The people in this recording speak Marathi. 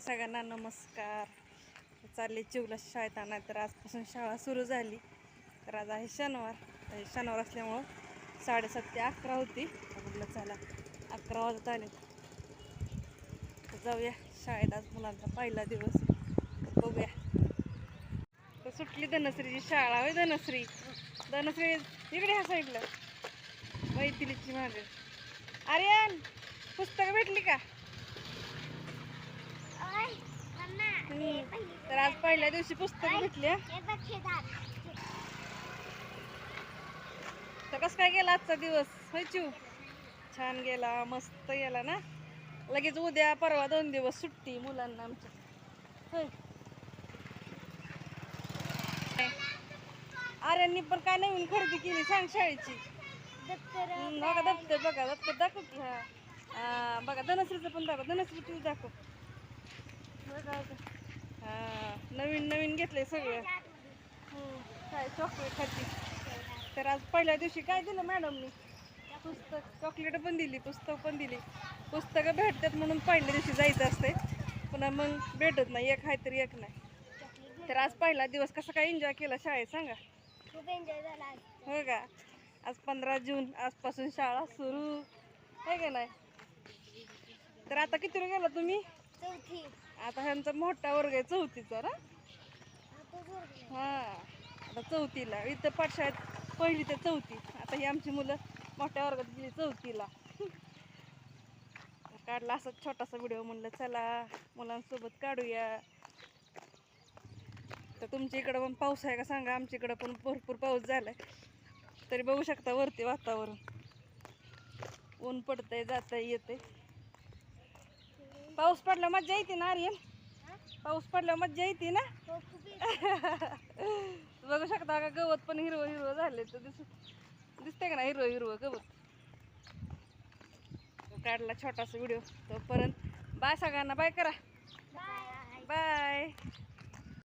हाय सगळ्यांना नमस्कार. चालले चिवला शाळेत आणाय तर आजपासून शाळा सुरू झाली. तर आज आहे शनिवार. तर शनिवार असल्यामुळं साडेसात ते अकरा होती. म्हटलं चला अकरा वाजत आले. तर जाऊया शाळेत आज मुलांचा पहिला दिवस. तर बघूया. तर सुटली धनश्रीची शाळा होय धनश्री? धनश्री इकडे ह्या साईडला मैथिलीची मागे. आर्यन पुस्तकं भेटली का? तर आज पहिल्या दिवशी पुस्तक हं. तर कसं काय गेला आजचा दिवस? होय चिव छान गेला मस्त गेला ना? लगेच उद्या परवा दोन दिवस सुट्टी मुलांना आमच्या. होय. आर्यांनी पण काय नवीन खरेदी केली सांग शाळेची. बघा दप्तर बघा दप्तर दाखव की हा. बघा धनश्रीचं पण दाखव धनश्री तुझी दाखव. बघा. हा नवीन नवीन घेतलंय सगळं. हम्म, काय चॉकलेट खाती. तर आज पहिल्या दिवशी काय दिलं मॅडमनी पुस्तक. चॉकलेट पण दिली पुस्तक पण दिली. पुस्तकं भेटतात म्हणून पहिल्या दिवशी जायचं असते पुन्हा मग भेटत नाही एक आहे तर एक नाही. तर आज पहिला दिवस कसा काय एन्जॉय केला शाळेत सांगा? खूप एन्जॉय झाला. हो का? आज पंधरा जून आजपासून शाळा सुरू. आहे का नाही? तर आता किती गेला तुम्ही? चौथी. आता ह्यांचा मोठा वर्ग आहे चौथीचा ना? हा. आता चौथीला. इथं पाठशाळेत पहिली ते चौथी. आता ही आमची मुलं मोठ्या वर्गात गेली चौथीला. काढला असा छोटासा व्हिडिओ म्हणलं चला मुलांसोबत काढूया. तर तुमच्या इकडं पण पाऊस आहे का सांगा? आमच्या इकडं पण भरपूर पाऊस झालाय. तरी बघू शकता वरती वातावरण. ऊन पडतंय जातंय येते पाऊस पडला मज्जा येते ना आर्यन पाऊस पडल्यावर मज्जा येते ना. बघू शकता का गवत पण हिरवं हिरवं झाले तर दिस दिसते का ना हिरवं हिरवं गवत काढला छोटासा व्हिडिओ तोपर्यंत बाय सगळ्यांना बाय करा. बाय